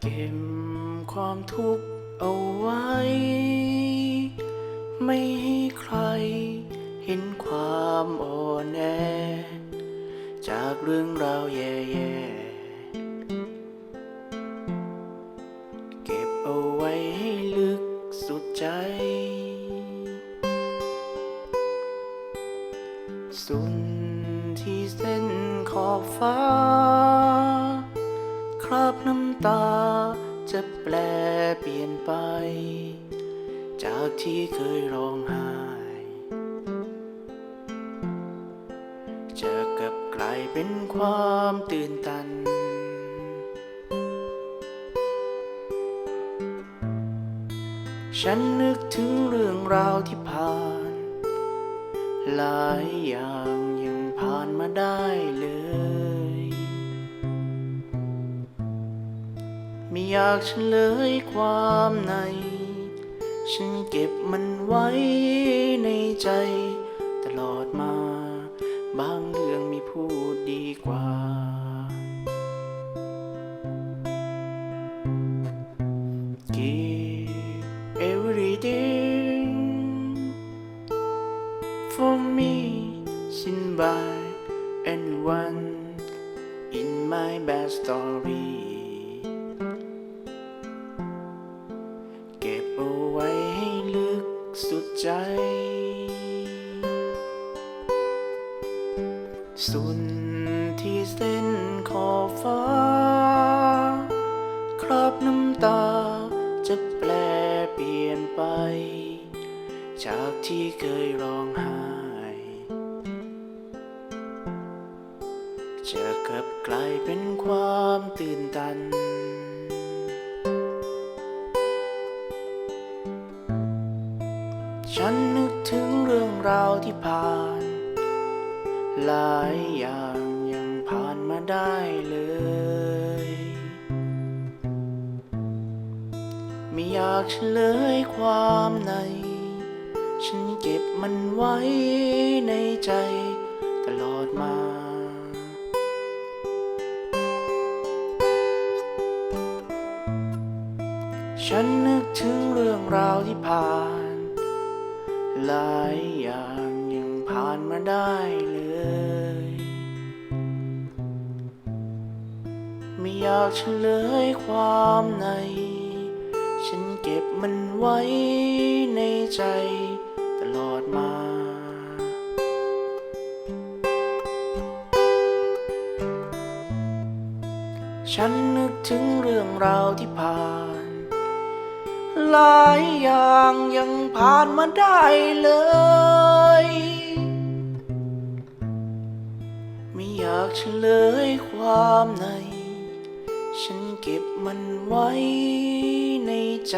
เก็บความทุกข์เอาไว้ ไม่ให้ใครเห็นความอ่อนแอ จากเรื่องราวแย่ๆ เก็บเอาไว้ให้ลึกสุดใจ สุนที่เส้นขอบฟ้า คราบน้ำตา จะแปลเปลี่ยนไป จากที่เคยร้องไห้จะกลับกลายเป็นความตื่นตัน ฉันนึกถึงเรื่องราวที่ผ่าน หลายอย่างยังผ่านมาได้เลย ไม่อยากเฉลยความใน ฉันเก็บมันไว้ในใจ ตลอดมา บางเรื่องมีพูดดีกว่า Give everything for me seen by anyone in my bad story ใจ สุนที่เส้นขอบฟ้า คราบน้ำตาจะแปลเปลี่ยนไป จากที่เคยร้องไห้ จะกลับกลายเป็นความตื่นตัน ฉันนึกถึงเรื่องราวที่ผ่าน หลายอย่างยังผ่านมาได้เลย ไม่อยากเฉลยความใน ฉันเก็บมันไว้ในใจตลอดมา ฉันนึกถึงเรื่องราวที่ผ่าน หลายอย่างยังผ่านมาได้เลย ไม่อยากเฉลยความใน ฉันเก็บมันไว้ในใจตลอดมาฉันนึกถึงเรื่องราวที่ผ่าน หลายอย่างยังผ่านมาได้เลย ไม่อยากเฉลยความใน ฉันเก็บมันไว้ในใจ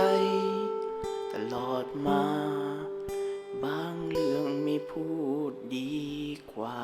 ตลอดมา บางเรื่องไม่พูดดีกว่า